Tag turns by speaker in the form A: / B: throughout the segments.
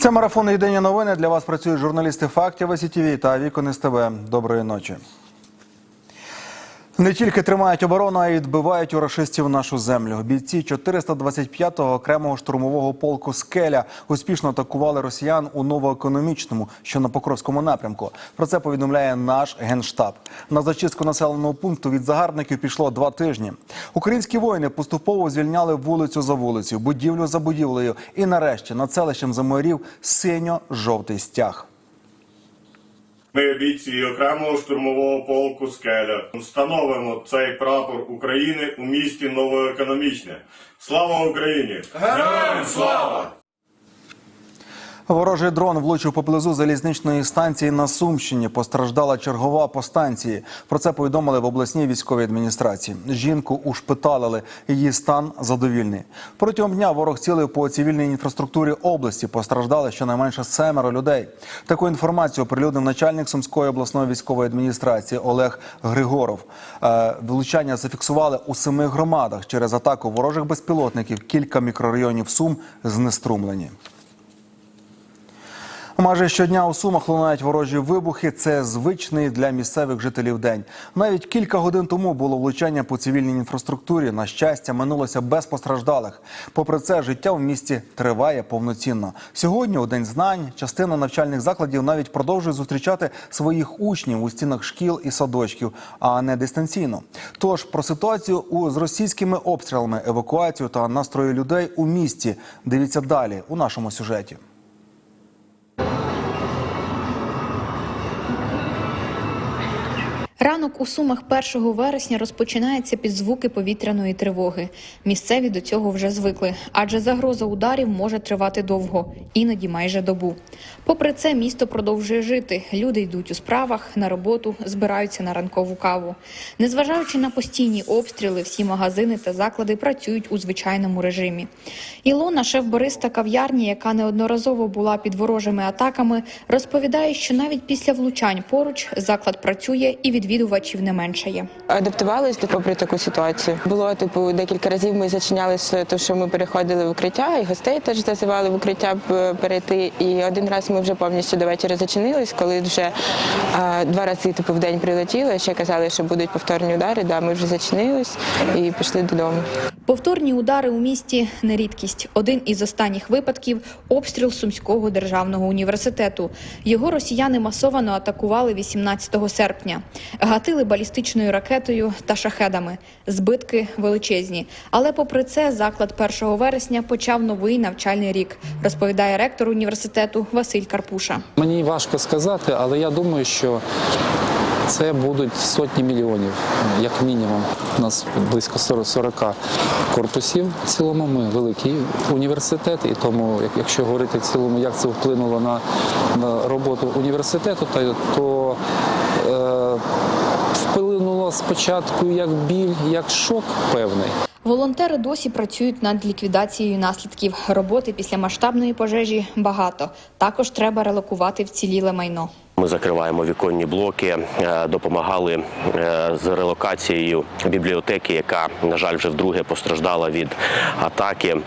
A: Це марафон «Єдині новини. Для вас працюють журналісти фактів СІТВ та Вікон СТБ. Доброї ночі. Не тільки тримають оборону, а й відбивають у рашистів нашу землю. Бійці 425-го окремого штурмового полку Скеля успішно атакували росіян у новоекономічному, що на Покровському напрямку. Про це повідомляє наш генштаб. На зачистку населеного пункту від загарбників пішло два тижні. Українські воїни поступово звільняли вулицю за вулицею, будівлю за будівлею, і нарешті над селищем заморів синьо-жовтий стяг.
B: Ми, бійці окремого штурмового полку Скеля, встановимо цей прапор України у місті Новоекономічне. Слава Україні! Героям слава!
A: Ворожий дрон влучив поблизу залізничної станції на Сумщині. Постраждала чергова по станції. Про це повідомили в обласній військовій адміністрації. Жінку ушпиталили. Її стан задовільний. Протягом дня ворог цілив по цивільній інфраструктурі області. Постраждали щонайменше семеро людей. Таку інформацію оприлюднив начальник Сумської обласної військової адміністрації Олег Григоров. Е, Влучання зафіксували у семи громадах. Через атаку ворожих безпілотників кілька мікрорайонів Сум знеструмлені. Майже щодня у Сумах лунають ворожі вибухи. Це звичний для місцевих жителів день. Навіть кілька годин тому було влучання по цивільній інфраструктурі. На щастя, минулося без постраждалих. Попри це, життя в місті триває повноцінно. Сьогодні, у день знань, частина навчальних закладів навіть продовжує зустрічати своїх учнів у стінах шкіл і садочків, а не дистанційно. Тож про ситуацію у з російськими обстрілами, евакуацію та настрої людей у місті. Дивіться далі у нашому сюжеті.
C: Ранок у Сумах 1 вересня розпочинається під звуки повітряної тривоги. Місцеві до цього вже звикли, адже загроза ударів може тривати довго, іноді майже добу. Попри це, місто продовжує жити. Люди йдуть у справах на роботу, збираються на ранкову каву. Незважаючи на постійні обстріли, всі магазини та заклади працюють у звичайному режимі. Ілона, шеф-бариста кав'ярні, яка неодноразово була під ворожими атаками, розповідає, що навіть після влучань поруч заклад працює і відвідувачів не меншає.
D: Адаптувалися попри таку ситуацію. Було типу декілька разів. Ми зачинялися, то що ми переходили в укриття, і гостей теж зазивали в укриття перейти. І один раз ми вже повністю до вечора зачинились, коли вже а, два рази типу в день прилетіло. Ще казали, що будуть повторні удари. Да, ми вже зачинились і пішли додому.
C: Повторні удари у місті не рідкість. Один із останніх випадків обстріл Сумського державного університету. Його росіяни масовано атакували 18 серпня. Гатили балістичною ракетою та шахедами. Збитки величезні. Але попри це, заклад 1 вересня почав новий навчальний рік, розповідає ректор університету Василь Карпуша.
E: Мені важко сказати, але я думаю, що це будуть сотні мільйонів, як мінімум. У нас близько 40 40 корпусів в цілому. Ми великий університет, і тому, якщо говорити в цілому, як це вплинуло на, роботу університету, то, вплинуло спочатку як біль, як шок певний.
C: Волонтери досі працюють над ліквідацією наслідків. Роботи після масштабної пожежі багато. Також треба релокувати вціліле майно.
F: Ми закриваємо віконні блоки, е, допомагали е, з релокацією бібліотеки, яка, на жаль, вже вдруге постраждала від атаки. Е,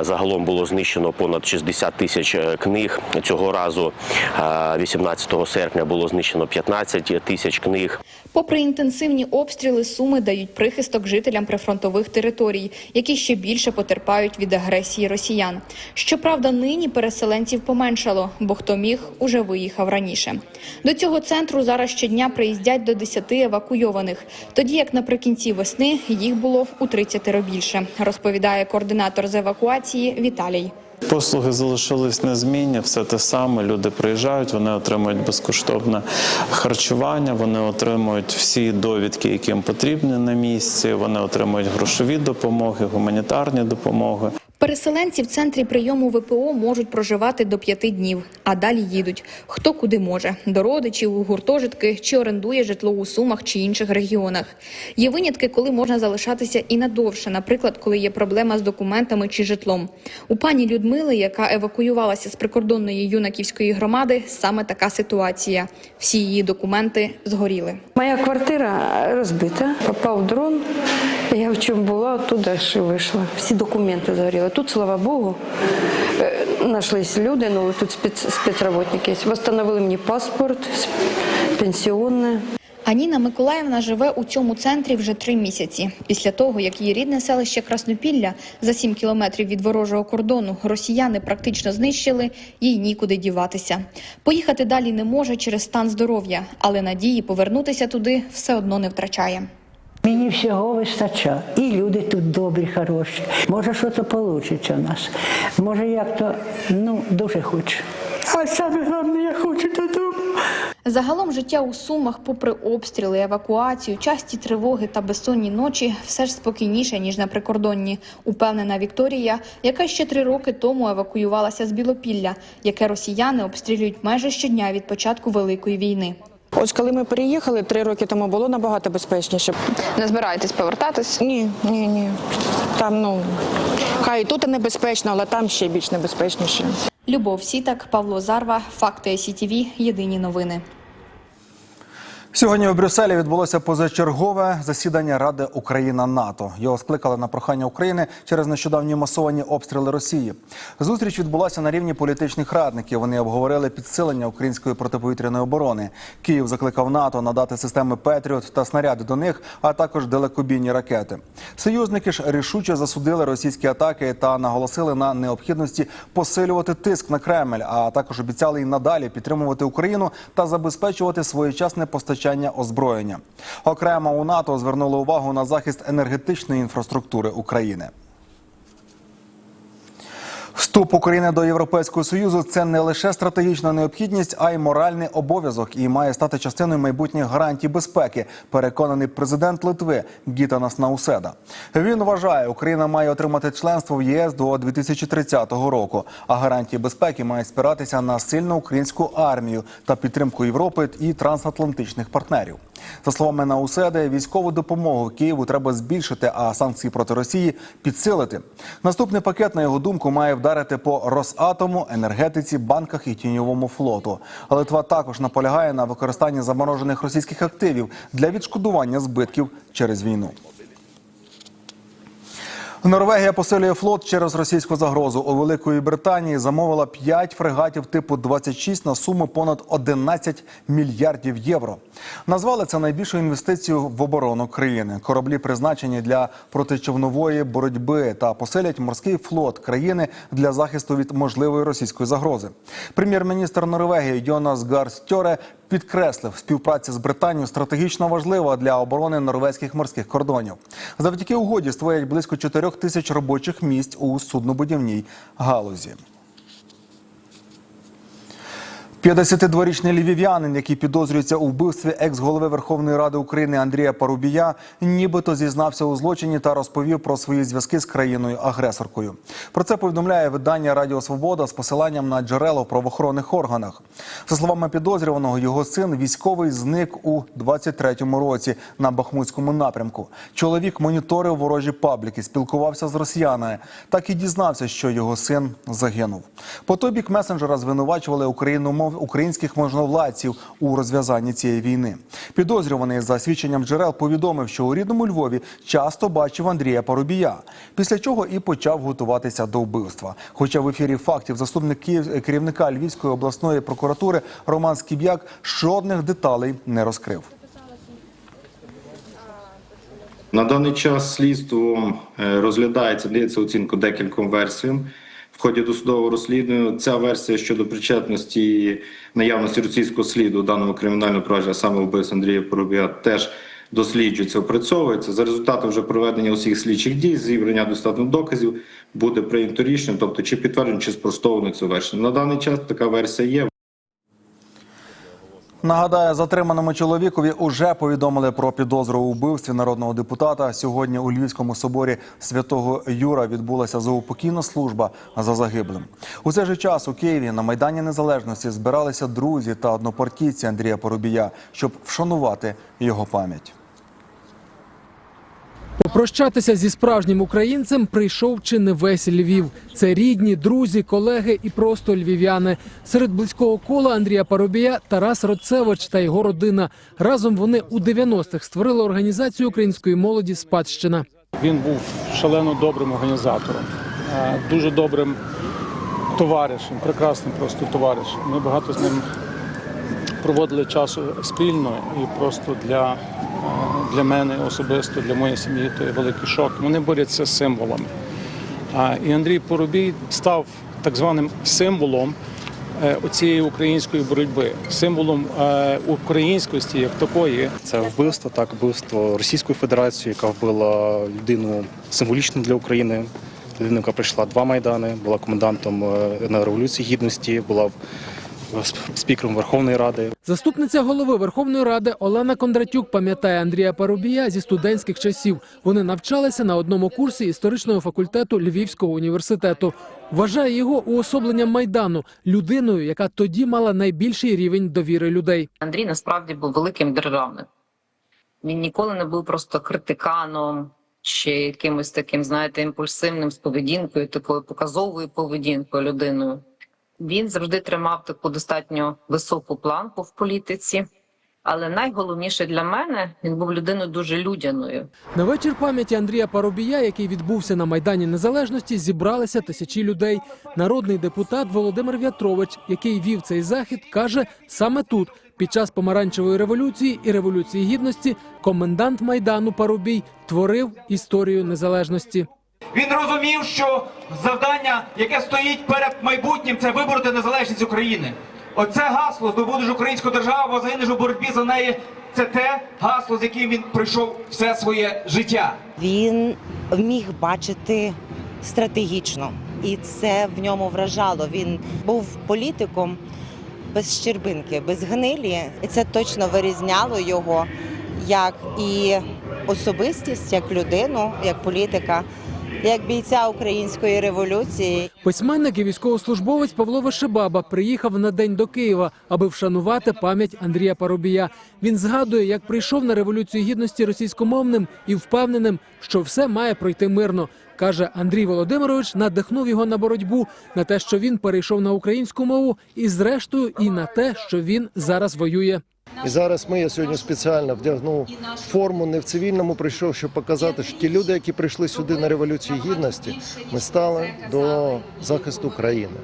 F: Загалом було знищено понад 60 тисяч книг. Цього разу, е, 18 серпня, було знищено 15 тисяч книг.
C: Попри інтенсивні обстріли, суми дають прихисток жителям прифронтових територій, які ще більше потерпають від агресії росіян. Щоправда, нині переселенців поменшало, бо хто міг, уже виїхав раніше. До цього центру зараз щодня приїздять до 10 евакуйованих, тоді як наприкінці весни їх було у 30 більше, розповідає координатор з евакуації Віталій.
G: Послуги залишились незмінні, все те саме. Люди приїжджають, вони отримують безкоштовне харчування, вони отримують всі довідки, які їм потрібні на місці. Вони отримують грошові допомоги, гуманітарні допомоги.
C: Переселенці в центрі прийому ВПО можуть проживати до п'яти днів, а далі їдуть. Хто куди може до родичів, у гуртожитки чи орендує житло у сумах чи інших регіонах. Є винятки, коли можна залишатися і надовше, наприклад, коли є проблема з документами чи житлом. У пані Людмили, яка евакуювалася з прикордонної юнаківської громади, саме така ситуація. Всі її документи згоріли.
H: Моя квартира розбита, попав дрон Я в чому була, оттуда і вийшла. Всі документи згоріли. Тут, слава Богу, е, знайшлись люди, ну тут спец, спецработники. Восстановили мені паспорт, пенсіонне.
C: Аніна Миколаївна живе у цьому центрі вже три місяці. Після того, як її рідне селище Краснопілля за сім кілометрів від ворожого кордону росіяни практично знищили, їй нікуди діватися. Поїхати далі не може через стан здоров'я, але надії повернутися туди все одно не втрачає.
I: Мені всього вистачає. І люди тут добрі, хороші. Може, що то вийде у нас. Може, як то, ну, дуже хочу. А саме головне, я хочу додому.
C: Загалом життя у Сумах, попри обстріли, евакуацію, часті тривоги та безсонні ночі, все ж спокійніше ніж на прикордонні. Упевнена Вікторія, яка ще три роки тому евакуювалася з Білопілля, яке росіяни обстрілюють майже щодня від початку великої війни.
D: Ось коли ми переїхали три роки тому, було набагато безпечніше.
J: Не збираєтесь повертатись?
D: Ні, ні, ні. Там ну хай і тут небезпечно, але там ще більш небезпечніше.
C: Любов Сітак, Павло Зарва, Факти СІТІВІ, Єдині новини.
A: Сьогодні у Брюсселі відбулося позачергове засідання Ради Україна НАТО. Його скликали на прохання України через нещодавні масовані обстріли Росії. Зустріч відбулася на рівні політичних радників. Вони обговорили підсилення української протиповітряної оборони. Київ закликав НАТО надати системи Петріот та снаряди до них, а також далекобійні ракети. Союзники ж рішуче засудили російські атаки та наголосили на необхідності посилювати тиск на Кремль, а також обіцяли і надалі підтримувати Україну та забезпечувати своєчасне постачання озброєння. Окремо у НАТО звернули увагу на захист енергетичної інфраструктури України. Вступ України до Європейського союзу це не лише стратегічна необхідність, а й моральний обов'язок і має стати частиною майбутніх гарантій безпеки. Переконаний президент Литви Гітанас Науседа. Він вважає, Україна має отримати членство в ЄС до 2030 року. А гарантії безпеки мають спиратися на сильну українську армію та підтримку Європи і трансатлантичних партнерів. За словами Науседи, військову допомогу Києву треба збільшити, а санкції проти Росії підсилити. Наступний пакет, на його думку, має вдарити по Росатому, енергетиці, банках і тіньовому флоту. Литва також наполягає на використанні заморожених російських активів для відшкодування збитків через війну. Норвегія посилює флот через російську загрозу. У Великої Британії замовила 5 фрегатів типу 26 на суму понад 11 мільярдів євро. Назвали це найбільшою інвестицією в оборону країни. Кораблі призначені для протичовнової боротьби та посилять морський флот країни для захисту від можливої російської загрози. Прем'єр-міністр Норвегії Йонас Гарстьоре підкреслив, співпраця з Британією стратегічно важлива для оборони норвезьких морських кордонів. Завдяки угоді створять близько 4 тисяч робочих місць у суднобудівній галузі. 52-річний львів'янин, який підозрюється у вбивстві екс-голови Верховної Ради України Андрія Парубія, нібито зізнався у злочині та розповів про свої зв'язки з країною-агресоркою. Про це повідомляє видання Радіо Свобода з посиланням на джерела в правоохоронних органах. За словами підозрюваного, його син військовий зник у 23-му році на Бахмутському напрямку. Чоловік моніторив ворожі пабліки, спілкувався з росіянами. Так і дізнався, що його син загинув. По той бік месенджера звинувачували україномов українських можновладців у розв'язанні цієї війни. Підозрюваний за свідченням джерел повідомив, що у рідному Львові часто бачив Андрія Парубія, після чого і почав готуватися до вбивства. Хоча в ефірі фактів заступник керівника Львівської обласної прокуратури Роман Скіб'як жодних деталей не розкрив.
K: На даний час слідством е, розглядається, дається оцінку декільком версіям. Ході досудового розслідування ця версія щодо причетності і наявності російського сліду у даному кримінальному провадженні, саме вбивства Андрія Поробія, теж досліджується, опрацьовується. За результатом вже проведення усіх слідчих дій, зібрання достатньо доказів, буде прийнято рішення, тобто чи підтверджено, чи спростовано цю версію. На даний час така версія є.
A: Нагадаю, затриманому чоловікові уже повідомили про підозру у вбивстві народного депутата. Сьогодні у Львівському соборі святого Юра відбулася заупокійна служба за загиблим. У цей же час у Києві на майдані Незалежності збиралися друзі та однопартійці Андрія Поробія, щоб вшанувати його пам'ять.
L: Попрощатися зі справжнім українцем прийшов чи не весь Львів. Це рідні, друзі, колеги і просто львів'яни. Серед близького кола Андрія Парубія Тарас Роцевич та його родина. Разом вони у 90-х створили організацію української молоді Спадщина.
M: Він був шалено добрим організатором, е, дуже добрим товаришем, прекрасним просто товаришем. Ми багато з ним проводили часу спільно і просто для, е, для мене особисто, для моєї сім'ї то є великий шок. Вони борються з символами. І Андрій Поробій став так званим символом е, оцієї української боротьби, символом е, українськості як такої.
N: Це вбивство, так, вбивство Російської Федерації, яка вбила людину символічну для України. Людину, яка пройшла два майдани, була комендантом на революції гідності, була спікером Верховної Ради.
L: Заступниця голови Верховної Ради Олена Кондратюк пам'ятає Андрія Парубія зі студентських часів. Вони навчалися на одному курсі історичного факультету Львівського університету. Вважає його уособленням майдану людиною, яка тоді мала найбільший рівень довіри людей.
O: Андрій насправді був великим державником. Він ніколи не був просто критиканом чи якимось таким, знаєте, імпульсивним з поведінкою, такою показовою поведінкою людиною. Він завжди тримав таку достатньо високу планку в політиці. Але найголовніше для мене він був людиною дуже людяною.
L: На вечір пам'яті Андрія Парубія, який відбувся на майдані Незалежності, зібралися тисячі людей. Народний депутат Володимир В'ятрович, який вів цей захід, каже саме тут, під час помаранчевої революції і революції гідності, комендант майдану Парубій творив історію незалежності.
P: Він розумів, що завдання, яке стоїть перед майбутнім, це вибороти незалежність України. Оце гасло здобудеш українську державу, а загинеш у боротьбі за неї. Це те гасло, з яким він пройшов все своє життя.
Q: Він міг бачити стратегічно, і це в ньому вражало. Він був політиком без щербинки, без гнилі, і це точно вирізняло його як і особистість, як людину, як політика, як бійця української революції.
L: Письменник і військовослужбовець Павло Вишебаба приїхав на день до Києва, аби вшанувати пам'ять Андрія Парубія. Він згадує, як прийшов на революцію гідності російськомовним і впевненим, що все має пройти мирно. Каже Андрій Володимирович, надихнув його на боротьбу, на те, що він перейшов на українську мову, і зрештою, і на те, що він зараз воює.
R: І зараз ми я сьогодні спеціально вдягнув форму не в цивільному, прийшов, щоб показати, що ті люди, які прийшли сюди на революцію гідності, ми стали до захисту країни.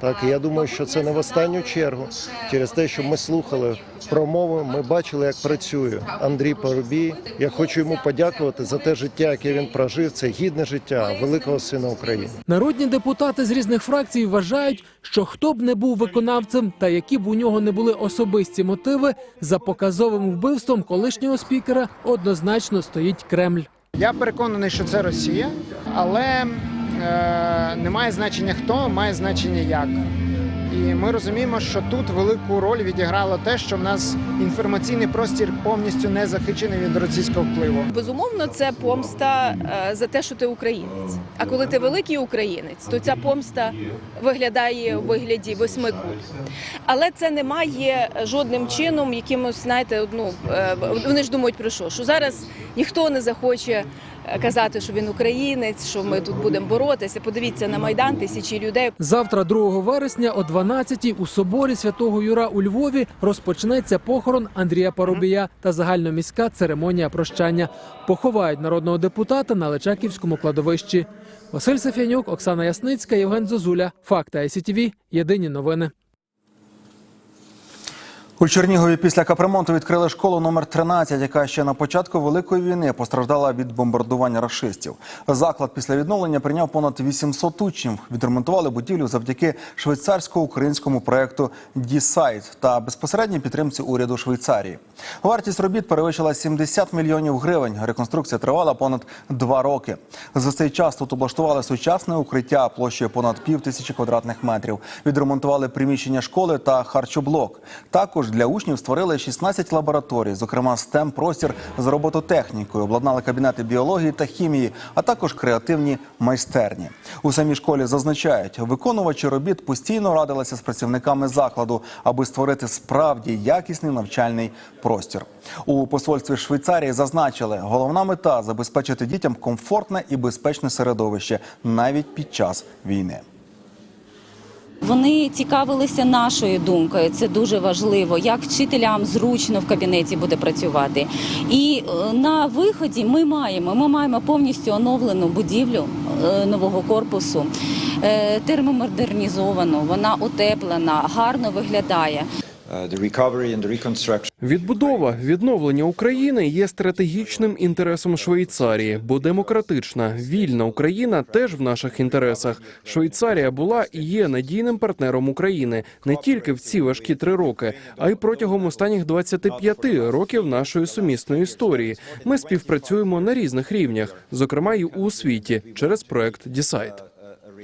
R: Так, і я думаю, що це не в останню чергу. Через те, що ми слухали промови, ми бачили, як працює Андрій Парубій. Я хочу йому подякувати за те життя, яке він прожив. Це гідне життя великого сина України.
L: Народні депутати з різних фракцій вважають, що хто б не був виконавцем, та які б у нього не були особисті мотиви, за показовим вбивством колишнього спікера однозначно стоїть Кремль.
S: Я переконаний, що це Росія, але не має значення хто, має значення як. І ми розуміємо, що тут велику роль відіграло те, що в нас інформаційний простір повністю не захищений від російського впливу.
T: Безумовно, це помста е, за те, що ти українець. А коли ти великий українець, то ця помста виглядає у вигляді восьми куль. Але це не має жодним чином якимось, знаєте, ну е, вони ж думають про що? Що зараз ніхто не захоче е, казати, що він українець, що ми тут будемо боротися. Подивіться на майдан тисячі людей.
L: Завтра, 2 вересня, о 12-й у соборі святого Юра у Львові розпочнеться похорон Андрія Парубія та загальноміська церемонія прощання. Поховають народного депутата на Личаківському кладовищі. Василь Сафянюк, Оксана Ясницька, Євген Зозуля. Факти ICTV. Єдині новини.
A: У Чернігові після капремонту відкрили школу номер 13, яка ще на початку великої війни постраждала від бомбардування рашистів. Заклад після відновлення прийняв понад 800 учнів. Відремонтували будівлю завдяки швейцарсько-українському проекту «Дісайт» та безпосередній підтримці уряду Швейцарії. Вартість робіт перевищила 70 мільйонів гривень. Реконструкція тривала понад два роки. За цей час тут облаштували сучасне укриття площею понад пів тисячі квадратних метрів. Відремонтували приміщення школи та харчоблок. Також для учнів створили 16 лабораторій, зокрема stem простір з робототехнікою, обладнали кабінети біології та хімії, а також креативні майстерні. У самій школі зазначають, виконувачі робіт постійно радилися з працівниками закладу, аби створити справді якісний навчальний простір. У посольстві Швейцарії зазначили, головна мета забезпечити дітям комфортне і безпечне середовище навіть під час війни.
U: Вони цікавилися нашою думкою. Це дуже важливо, як вчителям зручно в кабінеті буде працювати. І е, на виході ми маємо. Ми маємо повністю оновлену будівлю е, нового корпусу, е, термомодернізовану, вона утеплена, гарно виглядає.
V: Відбудова, відновлення України є стратегічним інтересом Швейцарії, бо демократична, вільна Україна теж в наших інтересах. Швейцарія була і є надійним партнером України не тільки в ці важкі три роки, а й протягом останніх 25 років нашої сумісної історії. Ми співпрацюємо на різних рівнях, зокрема й у освіті через проект Дісайт.